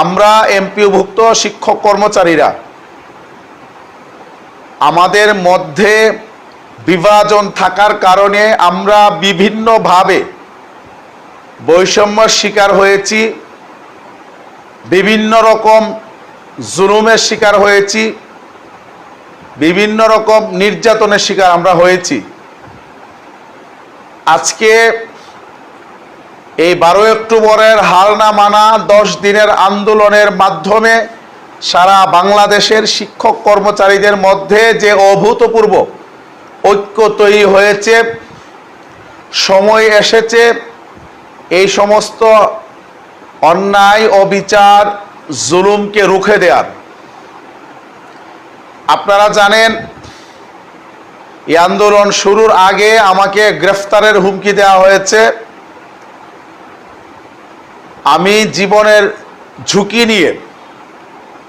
আমরা এমপিওভুক্ত শিক্ষক কর্মচারীরা আমাদের মধ্যে বিভাজন থাকার কারণে আমরা বিভিন্নভাবে বৈষম্যের শিকার হয়েছি, বিভিন্ন রকম জুলুমের শিকার হয়েছি, বিভিন্ন রকম নির্যাতনের শিকার আমরা হয়েছি। আজকে এই বারো অক্টোবরের হার না মানা দশ দিনের আন্দোলনের মাধ্যমে সারা বাংলাদেশের শিক্ষক কর্মচারীদের মধ্যে যে অভূতপূর্ব ঐক্য তৈরি হয়েছে, সময় এসেছে, এই সমস্ত অন্যায়, অবিচার, জুলুমকে রুখে দেওয়ার। আপনারা জানেন, এই আন্দোলন শুরুর আগে আমাকে গ্রেফতারের হুমকি দেওয়া হয়েছে। আমি জীবনের ঝুঁকি নিয়ে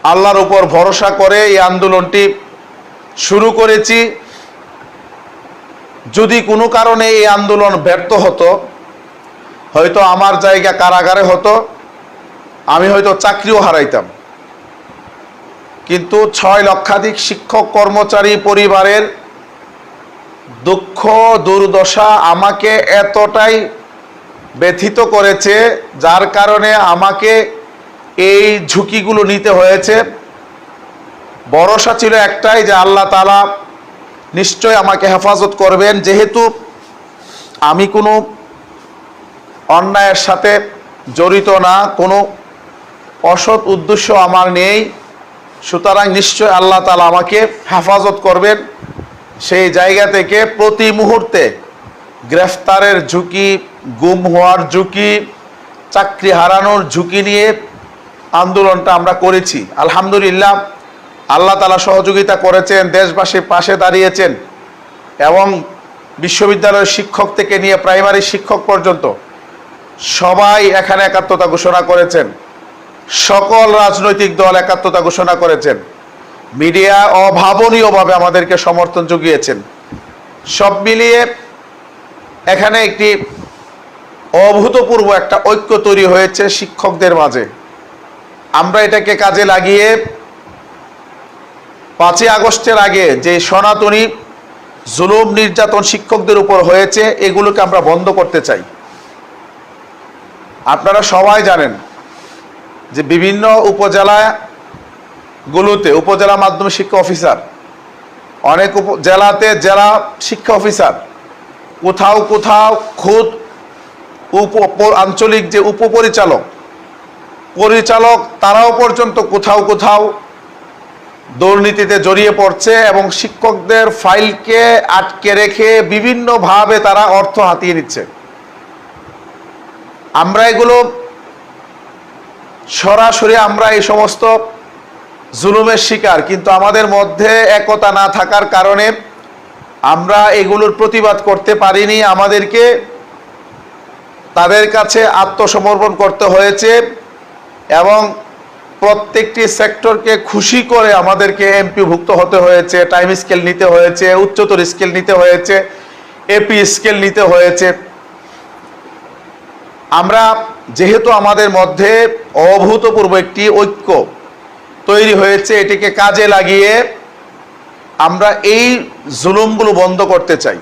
আল্লাহর উপর ভরসা করে এই আন্দোলনটি শুরু করেছি। যদি কোনো কারণে এই আন্দোলন ব্যর্থ হতো, হয়তো আমার জায়গা কারাগারে হতো, আমি হয়তো চাকরিও হারাইতাম। কিন্তু ছয় লক্ষাধিক শিক্ষক, কর্মচারী, পরিবারের দুঃখ, দুর্দশা আমাকে এতটাই ব্যথিত করেছে, যার কারণে আমাকে এই ঝুঁকিগুলো নিতে হয়েছে। ভরসা ছিল একটাই যে আল্লাহ তালা নিশ্চয় আমাকে হেফাজত করবেন। যেহেতু আমি কোনো অন্যায়ের সাথে জড়িত না, কোনো অসৎ উদ্দেশ্য আমার নেই, সুতরাং নিশ্চয় আল্লাহ তালা আমাকে হেফাজত করবেন। সেই জায়গা থেকে প্রতি মুহূর্তে গ্রেফতারের ঝুঁকি, গুম হওয়ার ঝুঁকি, চাকরি হারানোর ঝুঁকি নিয়ে আন্দোলনটা আমরা করেছি। আলহামদুলিল্লাহ, আল্লাহ তালা সহযোগিতা করেছেন দেশবাসীর পাশে দাঁড়িয়েছেন এবং বিশ্ববিদ্যালয়ের শিক্ষক থেকে নিয়ে প্রাইমারি শিক্ষক পর্যন্ত সবাই এখানে একাত্মতা ঘোষণা করেছেন। সকল রাজনৈতিক দল একাত্মতা ঘোষণা করেছেন। মিডিয়া অভাবনীয়ভাবে আমাদেরকে সমর্থন জুগিয়েছেন সব মিলিয়ে এখানে একটি অভূতপূর্ব একটা ঐক্য তৈরি হয়েছে শিক্ষকদের মাঝে। আমরা এটাকে কাজে লাগিয়ে পাঁচই আগস্টের আগে যে সনাতনী জুলুম নির্যাতন শিক্ষকদের উপর হয়েছে, এগুলোকে আমরা বন্ধ করতে চাই। আপনারা সবাই জানেন যে বিভিন্ন উপজেলাগুলোতে, উপজেলা মাধ্যমিক শিক্ষা অফিসার, অনেক জেলাতে জেলা শিক্ষা অফিসার কোথাও কোথাও খুদ উপ আঞ্চলিক যে উপপরিচালক, পরিচালক তারাও পর্যন্ত কোথাও কোথাও দুর্নীতিতে জড়িয়ে পড়ছে এবং শিক্ষকদের ফাইলকে আটকে রেখে বিভিন্নভাবে তারা অর্থ হাতিয়ে নিচ্ছে। আমরা এগুলো সরাসরি আমরা এই সমস্ত জুলুমের শিকার, কিন্তু আমাদের মধ্যে একতা না থাকার কারণে আমরা এগুলোর প্রতিবাদ করতে পারিনি, আমাদেরকে তাদের কাছে আত্মসমর্পণ করতে হয়েছে এবং প্রত্যেকটি সেক্টরকে খুশি করে আমাদেরকে এমপিভুক্ত হতে হয়েছে, টাইম স্কেল নিতে হয়েছে, উচ্চতর স্কেল নিতে হয়েছে, এপি স্কেল নিতে হয়েছে। আমরা যেহেতু আমাদের মধ্যে অভূতপূর্ব একটি ঐক্য তৈরি হয়েছে, এটিকে কাজে লাগিয়ে আমরা এই জুলুমগুলো বন্ধ করতে চাই।